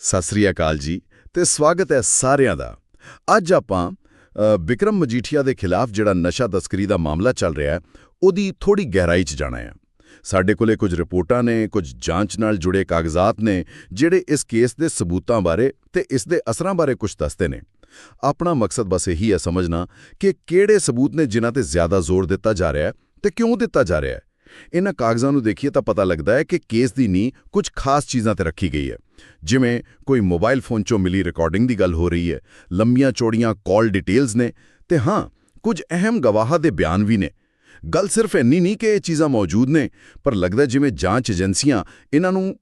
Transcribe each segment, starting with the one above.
ਸਤਿ ਸ੍ਰੀ ਅਕਾਲ ਜੀ ਤੇ ਸਵਾਗਤ ਹੈ ਸਾਰਿਆਂ ਦਾ। ਅੱਜ ਆਪਾਂ ਅ, ਵਿਕਰਮ ਮਜੀਠੀਆ ਦੇ ਖਿਲਾਫ ਜਿਹੜਾ ਨਸ਼ਾ ਤਸਕਰੀ ਦਾ ਮਾਮਲਾ ਚੱਲ ਰਿਹਾ ਹੈ ਉਹਦੀ ਥੋੜੀ ਗਹਿਰਾਈ 'ਚ ਜਾਣਾ ਹੈ। ਸਾਡੇ ਕੋਲੇ ਕੁਝ ਰਿਪੋਰਟਾਂ ਨੇ ਕੁਝ ਜਾਂਚ ਨਾਲ ਜੁੜੇ ਕਾਗਜ਼ਾਤ ਨੇ ਜਿਹੜੇ ਇਸ ਕੇਸ ਦੇ ਸਬੂਤਾਂ ਬਾਰੇ ਤੇ ਇਸ ਦੇ ਅਸਰਾਂ ਬਾਰੇ ਕੁਝ ਦੱਸਦੇ ਨੇ। ਆਪਣਾ ਮਕਸਦ ਬਸ ਇਹੀ ਹੈ ਸਮਝਣਾ ਕਿ ਕਿਹੜੇ ਸਬੂਤ ਨੇ ਜਿਨ੍ਹਾਂ ਤੇ ਜ਼ਿਆਦਾ ਜ਼ੋਰ ਦਿੱਤਾ ਜਾ ਰਿਹਾ ਹੈ ਤੇ ਕਿਉਂ ਦਿੱਤਾ ਜਾ ਰਿਹਾ ਹੈ। ਇਹਨਾਂ ਕਾਗਜ਼ਾਂ ਨੂੰ ਦੇਖੀਏ ਤਾਂ ਪਤਾ ਲੱਗਦਾ ਹੈ ਕਿ ਕੇਸ ਦੀ ਨੀਂਹ ਕੁਝ ਖਾਸ ਚੀਜ਼ਾਂ ਤੇ ਰੱਖੀ ਗਈ ਹੈ। ਜਿਵੇਂ ਕੋਈ ਮੋਬਾਈਲ ਫੋਨ 'ਚੋਂ ਮਿਲੀ ਰਿਕਾਰਡਿੰਗ ਦੀ ਗੱਲ ਹੋ ਰਹੀ ਹੈ, ਲੰਮੀਆਂ ਚੌੜੀਆਂ ਕਾਲ ਡਿਟੇਲਸ ਨੇ ਤੇ ਹਾਂ, ਕੁਝ ਅਹਿਮ ਗਵਾਹਾਂ ਦੇ ਬਿਆਨ ਵੀ ਨੇ। ਗੱਲ ਸਿਰਫ ਇੰਨੀ ਨਹੀਂ ਕਿ ਇਹ ਚੀਜ਼ਾਂ ਮੌਜੂਦ ਨੇ, ਪਰ ਲੱਗਦਾ ਜਿਵੇਂ ਜਾਂਚ ਏਜੰਸੀਆਂ ਇਹਨਾਂ ਨੂੰ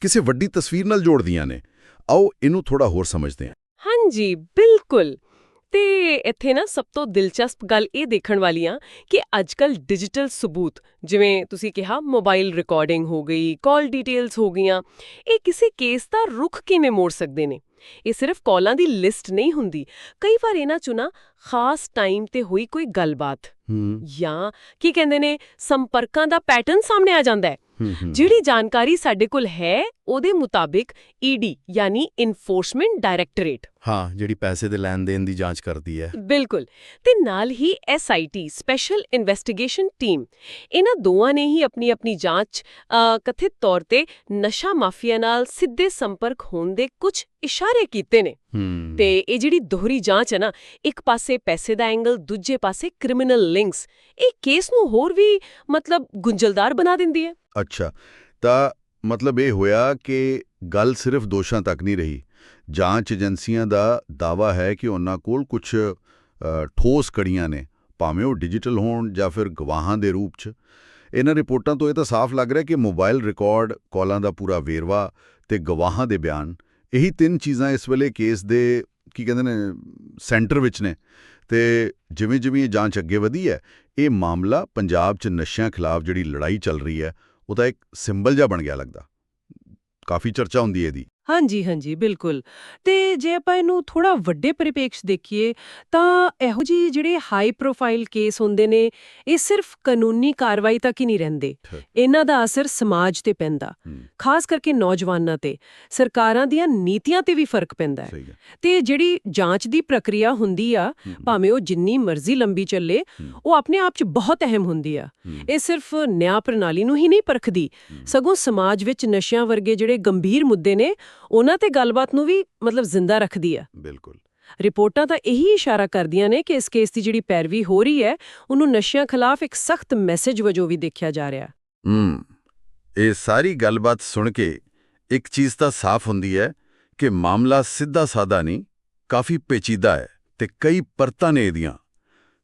ਕਿਸੇ ਵੱਡੀ ਤਸਵੀਰ ਨਾਲ ਜੋੜਦੀਆਂ ਨੇ। ਆਓ ਇਹਨੂੰ ਥੋੜਾ ਹੋਰ ਸਮਝਦੇ ਹਾਂ। ਹਾਂਜੀ, ਬਿਲਕੁਲ। ਤੇ ਇੱਥੇ ਨਾ ਸਭ ਤੋਂ ਦਿਲਚਸਪ ਗੱਲ ਇਹ ਦੇਖਣ ਵਾਲੀ ਆ ਕਿ ਅੱਜਕੱਲ ਡਿਜੀਟਲ ਸਬੂਤ ਜਿਵੇਂ ਤੁਸੀਂ ਕਿਹਾ ਮੋਬਾਈਲ ਰਿਕਾਰਡਿੰਗ ਹੋ ਗਈ ਕਾਲ ਡਿਟੇਲਸ ਹੋ ਗਈਆਂ ਇਹ ਕਿਸੇ ਕੇਸ ਦਾ ਰੁਖ ਕਿਵੇਂ ਮੋੜ ਸਕਦੇ ਨੇ? ਇਹ ਸਿਰਫ ਕਾਲਾਂ ਦੀ ਲਿਸਟ ਨਹੀਂ ਹੁੰਦੀ। ਕਈ ਵਾਰ ਇਹਨਾਂ ਚੋਂ ਨਾ ਖਾਸ ਟਾਈਮ ਤੇ ਹੋਈ ਕੋਈ ਗੱਲਬਾਤ ਜਾਂ ਕੀ ਕਹਿੰਦੇ ਨੇ ਸੰਪਰਕਾਂ ਦਾ ਪੈਟਰਨ ਸਾਹਮਣੇ ਆ ਜਾਂਦਾ ਹੈ। ਜਿਹੜੀ ਜਾਣਕਾਰੀ ਸਾਡੇ ਕੋਲ ਹੈ ਉਹਦੇ ਮੁਤਾਬਿਕ ਈਡੀ ਯਾਨੀ ਇਨਫੋਰਸਮੈਂਟ ਡਾਇਰੈਕਟੋਰੇਟ ਹਾਂ ਜਿਹੜੀ ਪੈਸੇ ਦੇ ਲੈਣ ਦੇਣ ਦੀ ਜਾਂਚ ਕਰਦੀ ਹੈ। ਬਿਲਕੁਲ। ਤੇ ਨਾਲ ਹੀ ਐਸਆਈਟੀ ਸਪੈਸ਼ਲ ਇਨਵੈਸਟੀਗੇਸ਼ਨ ਟੀਮ ਇਹਨਾਂ ਦੋਵਾਂ ਨੇ ਹੀ ਆਪਣੀ ਆਪਣੀ ਜਾਂਚ ਕਥਿਤ ਤੌਰ ਤੇ ਨਸ਼ਾ ਮਾਫੀਆ ਨਾਲ ਸਿੱਧੇ ਸੰਪਰਕ ਹੋਣ ਦੇ ਕੁਝ ਇਸ਼ਾਰੇ ਕੀਤੇ ਨੇ। ਤੇ ਇਹ ਜਿਹੜੀ ਦੋਹਰੀ ਜਾਂਚ ਹੈ ਨਾ ਇੱਕ ਪਾਸੇ ਪੈਸੇ ਦਾ ਐਂਗਲ ਦੂਜੇ ਪਾਸੇ ਕ੍ਰਿਮੀਨਲ ਲਿੰਕਸ। ਇਹ ਕੇਸ ਨੂੰ ਹੋਰ ਵੀ ਮਤਲਬ ਗੁੰਝਲਦਾਰ ਬਣਾ ਦਿੰਦੀ ਹੈ। ਅੱਛਾ, ਤਾਂ ਮਤਲਬ ਇਹ ਹੋਇਆ ਕਿ ਗੱਲ ਸਿਰਫ ਦੋਸ਼ਾਂ ਤੱਕ ਨਹੀਂ ਰਹੀ। ਜਾਂਚ ਏਜੰਸੀਆਂ ਦਾ ਦਾਵਾ ਹੈ ਕਿ ਉਹਨਾਂ ਕੋਲ ਕੁਝ ਠੋਸ ਕੜੀਆਂ ਨੇ, ਭਾਵੇਂ ਉਹ ਡਿਜੀਟਲ ਹੋਣ ਜਾਂ ਫਿਰ ਗਵਾਹਾਂ ਦੇ ਰੂਪ 'ਚ। ਇਹਨਾਂ ਰਿਪੋਰਟਾਂ ਤੋਂ ਇਹ ਤਾਂ ਸਾਫ਼ ਲੱਗ ਰਿਹਾ ਕਿ ਮੋਬਾਈਲ ਰਿਕਾਰਡ, ਕਾਲਾਂ ਦਾ ਪੂਰਾ ਵੇਰਵਾ ਤੇ ਗਵਾਹਾਂ ਦੇ ਬਿਆਨ, ਇਹੀ ਤਿੰਨ ਚੀਜ਼ਾਂ ਇਸ ਵੇਲੇ ਕੇਸ ਦੇ, ਕੀ ਕਹਿੰਦੇ ਨੇ, ਸੈਂਟਰ ਵਿੱਚ ਨੇ। ਤੇ ਜਿਵੇਂ ਜਿਵੇਂ ਇਹ ਜਾਂਚ ਅੱਗੇ ਵਧੀ ਹੈ, ਇਹ ਮਾਮਲਾ ਪੰਜਾਬ 'ਚ ਨਸ਼ਿਆਂ ਖਿਲਾਫ ਜਿਹੜੀ ਲੜਾਈ ਚੱਲ ਰਹੀ ਹੈ ਉਹ ਤਾਂ ਇੱਕ ਸਿੰਬਲ ਜਿਹਾ ਬਣ ਗਿਆ ਲੱਗਦਾ। ਕਾਫੀ ਚਰਚਾ ਹੁੰਦੀ ਹੈ ਇਹਦੀ। ਹਾਂਜੀ ਹਾਂਜੀ ਬਿਲਕੁਲ। ਤੇ ਜੇ ਆਪਾਂ ਇਹਨੂੰ ਥੋੜਾ ਵੱਡੇ ਪਰਿਪੇਕਸ਼ ਦੇਖੀਏ ਤਾਂ ਇਹੋ ਜੀ ਜਿਹੜੇ ਹਾਈ ਪ੍ਰੋਫਾਈਲ ਕੇਸ ਹੁੰਦੇ ਨੇ ਇਹ ਸਿਰਫ ਕਾਨੂੰਨੀ ਕਾਰਵਾਈ ਤੱਕ ਹੀ ਨਹੀਂ ਰਹਿੰਦੇ। ਇਹਨਾਂ ਦਾ ਅਸਰ ਸਮਾਜ ਤੇ ਪੈਂਦਾ। ਖਾਸ ਕਰਕੇ ਨੌਜਵਾਨਾਂ ਤੇ। ਸਰਕਾਰਾਂ ਦੀਆਂ ਨੀਤੀਆਂ ਤੇ ਵੀ ਫ਼ਰਕ ਪੈਂਦਾ ਹੈ। ਤੇ ਜਿਹੜੀ ਜਾਂਚ ਦੀ ਪ੍ਰਕਿਰਿਆ ਹੁੰਦੀ ਆ ਭਾਵੇਂ ਉਹ ਜਿੰਨੀ ਮਰਜ਼ੀ ਲੰਬੀ ਚੱਲੇ ਉਹ ਆਪਣੇ ਆਪ 'ਚ ਬਹੁਤ ਅਹਿਮ ਹੁੰਦੀ ਆ। ਇਹ ਸਿਰਫ ਨਿਆਂ ਪ੍ਰਣਾਲੀ ਨੂੰ ਹੀ ਨਹੀਂ ਪਰਖਦੀ। ਸਗੋਂ ਸਮਾਜ ਵਿੱਚ ਨਸ਼ਿਆਂ ਵਰਗੇ ਜਿਹੜੇ ਗੰਭੀਰ ਮੁੱਦੇ ਨੇ ਉਹਨਾਂ ਤੇ ਗੱਲਬਾਤ ਨੂੰ ਵੀ ਮਤਲਬ ਜ਼ਿੰਦਾ ਰੱਖਦੀ ਆ। ਬਿਲਕੁਲ। ਰਿਪੋਰਟਾਂ ਤਾਂ ਇਹੀ ਇਸ਼ਾਰਾ ਕਰਦੀਆਂ ਨੇ ਕਿ ਇਸ ਕੇਸ ਦੀ ਜਿਹੜੀ ਪੈਰਵੀ ਹੋ ਰਹੀ ਹੈ ਉਹਨੂੰ ਨਸ਼ਿਆਂ ਖਿਲਾਫ ਇੱਕ ਸਖਤ ਮੈਸੇਜ ਵਜੋਂ ਵੀ ਦੇਖਿਆ ਜਾ ਰਿਹਾ। ਹੂੰ ਇਹ ਸਾਰੀ ਗੱਲਬਾਤ ਸੁਣ ਕੇ ਇੱਕ ਚੀਜ਼ ਤਾਂ ਸਾਫ਼ ਹੁੰਦੀ ਹੈ ਕਿ ਮਾਮਲਾ ਸਿੱਧਾ ਸਾਦਾ ਨਹੀਂ ਕਾਫੀ ਪੇਚੀਦਾ ਹੈ ਤੇ ਕਈ ਪਰਤਾਂ ਨੇ ਇਹਦੀਆਂ।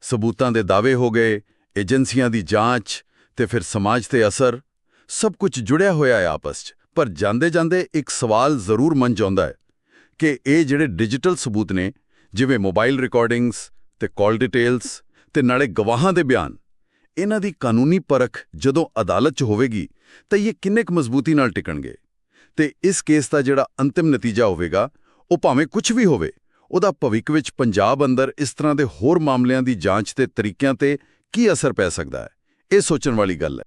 ਸਬੂਤਾਂ ਦੇ ਦਾਅਵੇ ਹੋ ਗਏ ਏਜੰਸੀਆਂ ਦੀ ਜਾਂਚ ਤੇ ਫਿਰ ਸਮਾਜ ਤੇ ਅਸਰ ਸਭ ਕੁਝ ਜੁੜਿਆ ਹੋਇਆ ਹੈ ਆਪਸ 'ਚ। ਪਰ ਜਾਂਦੇ-ਜਾਂਦੇ ਇੱਕ ਸਵਾਲ ਜ਼ਰੂਰ ਮਨ ਜਾਂਦਾ ਹੈ ਕਿ ਇਹ ਜਿਹੜੇ ਡਿਜੀਟਲ ਸਬੂਤ ਨੇ, ਜਿਵੇਂ ਮੋਬਾਈਲ ਰਿਕਾਰਡਿੰਗਸ ਤੇ ਕਾਲ ਡਿਟੇਲਸ ਤੇ ਨਾਲੇ ਗਵਾਹਾਂ ਦੇ ਬਿਆਨ, ਇਹਨਾਂ ਦੀ ਕਾਨੂੰਨੀ ਪਰਖ ਜਦੋਂ ਅਦਾਲਤ 'ਚ ਹੋਵੇਗੀ ਤਾਂ ਇਹ ਕਿੰਨੇ ਕੁ ਮਜ਼ਬੂਤੀ ਨਾਲ ਟਿਕਣਗੇ? ਤੇ ਇਸ ਕੇਸ ਦਾ ਜਿਹੜਾ ਅੰਤਿਮ ਨਤੀਜਾ ਹੋਵੇਗਾ, ਉਹ ਭਾਵੇਂ ਕੁਝ ਵੀ ਹੋਵੇ, ਉਹਦਾ ਭਵਿੱਖ ਵਿੱਚ ਪੰਜਾਬ ਅੰਦਰ ਇਸ ਤਰ੍ਹਾਂ ਦੇ ਹੋਰ ਮਾਮਲਿਆਂ ਦੀ ਜਾਂਚ ਤੇ ਤਰੀਕਿਆਂ ਤੇ ਕੀ ਅਸਰ ਪੈ ਸਕਦਾ ਹੈ? ਇਹ ਸੋਚਣ ਵਾਲੀ ਗੱਲ ਹੈ।